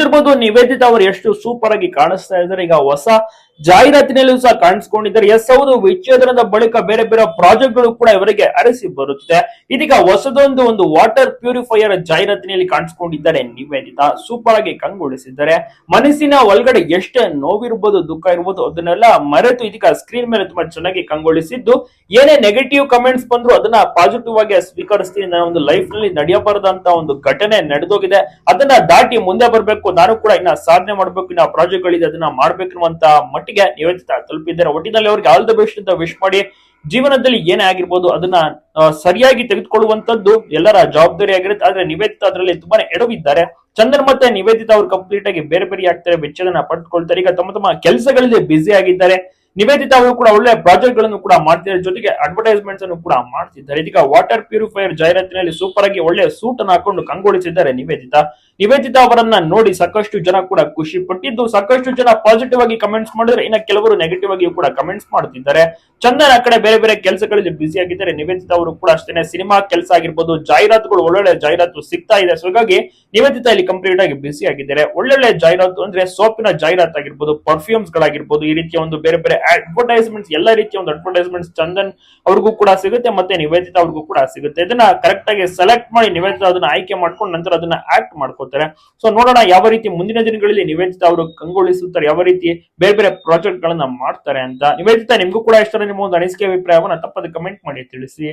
ನೋಡ್ತಿರ್ಬೋದು ನಿವೇದಿತ ಅವರು ಎಷ್ಟು ಸೂಪರ್ ಆಗಿ ಕಾಣಿಸ್ತಾ ಇದ್ದಾರೆ ಈಗ ಹೊಸ ಜಾಹೀರಾತಿನಲ್ಲೂ ಸಹ ಕಾಣಿಸ್ಕೊಂಡಿದ್ದಾರೆ. ಎಸ್ ಹೌದು, ವಿಚ್ಛೇದನದ ಬಳಿಕ ಬೇರೆ ಬೇರೆ ಪ್ರಾಜೆಕ್ಟ್ಗಳು ಕೂಡ ಇವರಿಗೆ ಅರಸಿ ಬರುತ್ತಿದೆ. ಇದೀಗ ಹೊಸದೊಂದು ಒಂದು ವಾಟರ್ ಪ್ಯೂರಿಫೈಯರ್ ಜಾಹೀರಾತಿನಲ್ಲಿ ಕಾಣಿಸಿಕೊಂಡಿದ್ದಾರೆ. ನಿವೇದಿತಾ ಸೂಪರ್ ಆಗಿ ಕಂಗೊಳಿಸಿದ್ದಾರೆ. ಮನಸ್ಸಿನ ಒಳಗಡೆ ಎಷ್ಟೇ ನೋವಿರ್ಬೋದು, ದುಃಖ ಇರ್ಬೋದು, ಅದನ್ನೆಲ್ಲ ಮರೆತು ಇದೀಗ ಸ್ಕ್ರೀನ್ ಮೇಲೆ ತುಂಬಾ ಚೆನ್ನಾಗಿ ಕಂಗೊಳಿಸಿದ್ದು, ಏನೇ ನೆಗೆಟಿವ್ ಕಮೆಂಟ್ಸ್ ಬಂದ್ರು ಅದನ್ನ ಪಾಸಿಟಿವ್ ಆಗಿ ಸ್ವೀಕರಿಸ್ತೀನಿ ನನ್ನ ಒಂದು ಲೈಫ್ನಲ್ಲಿ ನಡೆಯಬಾರದಂತ ಒಂದು ಘಟನೆ ನಡೆದೋಗಿದೆ. ಅದನ್ನ ದಾಟಿ ಮುಂದೆ ಬರ್ಬೇಕು. ನಾನು ಕೂಡ ಇನ್ನ ಸಾಧನೆ ಮಾಡ್ಬೇಕು. ಇನ್ನ ಪ್ರಾಜೆಕ್ಟ್ ಗಳಿದೆ, ಅದನ್ನ ಮಾಡ್ಬೇಕಿರುವಂತ ಮಟ್ಟಿಗೆ ನಿಯೋಜಿತ ತಲುಪಿದ್ದಾರೆ. ಒಟ್ಟಿನಲ್ಲಿ ಅವ್ರಿಗೆ ಆಲ್ ದ ಬೆಸ್ಟ್ ಅಂತ ವಿಶ್ ಮಾಡಿ ಜೀವನದಲ್ಲಿ ಏನೇ ಆಗಿರ್ಬೋದು ಅದನ್ನ ಸರಿಯಾಗಿ ತೆಗೆದುಕೊಳ್ಳುವಂತದ್ದು ಎಲ್ಲರ ಜವಾಬ್ದಾರಿ ಆಗಿರುತ್ತೆ. ಆದ್ರೆ ನಿವೇದಿತ ಅದರಲ್ಲಿ ತುಂಬಾನೇ ಎಡವಿದ್ದಾರೆ. ಚಂದನ್ ಮತ್ತೆ ನಿವೇದಿತ ಅವರು ಕಂಪ್ಲೀಟ್ ಆಗಿ ಬೇರೆ ಬೇರೆ ಆಗ್ತಾರೆ. ವೆಚ್ಚದನ್ನ ಪಡೆದುಕೊಳ್ತಾರೆ ಈಗ ತಮ್ಮ ತಮ್ಮ ಕೆಲಸಗಳಲ್ಲಿ ಬ್ಯುಸಿ ಆಗಿದ್ದಾರೆ. ನಿವೇದಿತ ಅವರು ಕೂಡ ಒಳ್ಳೆ ಪ್ರಾಜೆಕ್ಟ್ಗಳನ್ನು ಕೂಡ ಮಾಡ್ತಿದ್ದಾರೆ. ಜೊತೆಗೆ ಅಡ್ವರ್ಟೈಸ್ಮೆಂಟ್ಸ್ ಅನ್ನು ಕೂಡ ಮಾಡ್ತಿದ್ದಾರೆ. ಇದೀಗ ವಾಟರ್ ಪ್ಯೂರಿಫೈಯರ್ ಜಾಹೀರಾತಿನಲ್ಲಿ ಸೂಪರ್ ಆಗಿ ಒಳ್ಳೆ ಸೂಟ್ ಅನ್ನು ಹಾಕೊಂಡು ಕಂಗೊಳಿಸಿದ್ದಾರೆ ನಿವೇದಿತ. ನಿವೇದಿತ ಅವರನ್ನ ನೋಡಿ ಸಾಕಷ್ಟು ಜನ ಕೂಡ ಖುಷಿ ಪಟ್ಟಿದ್ದು, ಸಾಕಷ್ಟು ಜನ ಪಾಸಿಟಿವ್ ಆಗಿ ಕಮೆಂಟ್ಸ್ ಮಾಡಿದ್ರೆ ಇನ್ನ ಕೆಲವರು ನೆಗೆಟಿವ್ ಆಗಿ ಕೂಡ ಕಮೆಂಟ್ಸ್ ಮಾಡುತ್ತಿದ್ದಾರೆ ಚಂದನ್ ಆ ಕಡೆ ಬೇರೆ ಬೇರೆ ಕೆಲಸಗಳಲ್ಲಿ ಬ್ಯುಸಿ ಆಗಿದ್ದಾರೆ. ನಿವೇದಿತ ಅವರು ಕೂಡ ಅಷ್ಟೇ ಸಿನಿಮಾ ಕೆಲಸ ಆಗಿರ್ಬೋದು, ಜಾಹೀರಾತುಗಳು ಒಳ್ಳೊಳ್ಳೆ ಜಾಹೀರಾತು ಸಿಗ್ತಾ ಇದೆ. ಸೊ ಹಾಗಾಗಿ ನಿವೇದಿತ ಇಲ್ಲಿ ಕಂಪ್ಲೀಟ್ ಆಗಿ ಬ್ಯುಸಿ ಆಗಿದ್ದಾರೆ. ಒಳ್ಳೊಳ್ಳೆ ಜಾಹೀರಾತು ಅಂದ್ರೆ ಸೋಪಿನ ಜಾಹೀರಾತು ಆಗಿರ್ಬೋದು ಪರ್ಫ್ಯೂಮ್ಸ್ ಗಳಾಗಿರ್ಬೋದು, ಈ ರೀತಿಯ ಒಂದು ಬೇರೆ ಬೇರೆ ಅಡ್ವರ್ಟೈಸ್ಮೆಂಟ್ಸ್ ಎಲ್ಲ ರೀತಿಯ ಒಂದು ಅಡ್ವರ್ಟೈಸ್ಮೆಂಟ್ಸ್ ಚಂದನ್ ಅವ್ರಿಗೂ ಕೂಡ ಸಿಗುತ್ತೆ ಮತ್ತೆ ನಿವೇದಿತ ಅವ್ರಿಗೂ ಕೂಡ ಸಿಗುತ್ತೆ. ಇದನ್ನ ಕರೆಕ್ಟ್ ಆಗಿ ಸೆಲೆಕ್ಟ್ ಮಾಡಿ ನಿವೇದಿತ ಅದನ್ನ ಆಯ್ಕೆ ಮಾಡ್ಕೊಂಡು ನಂತರ ಅದನ್ನ ಆಕ್ಟ್ ಮಾಡ್ಕೋತಾರೆ ಸೊ ನೋಡೋಣ ಯಾವ ರೀತಿ ಮುಂದಿನ ದಿನಗಳಲ್ಲಿ ನಿವೇದಿತ ಅವರು ಕಂಗೊಳಿಸುತ್ತಾರೆ, ಯಾವ ರೀತಿ ಬೇರೆ ಬೇರೆ ಪ್ರಾಜೆಕ್ಟ್ ಗಳನ್ನ ಮಾಡ್ತಾರೆ ಅಂತ. ನಿವೇದಿತ, ನಿಮ್ಗೂ ಕೂಡ ಇಷ್ಟರ ನಿಮ್ಮ ಒಂದು ಅನಿಸಿಕೆ ಅಭಿಪ್ರಾಯವನ್ನು ತಪ್ಪದೆ ಕಮೆಂಟ್ ಮಾಡಿ ತಿಳಿಸಿ.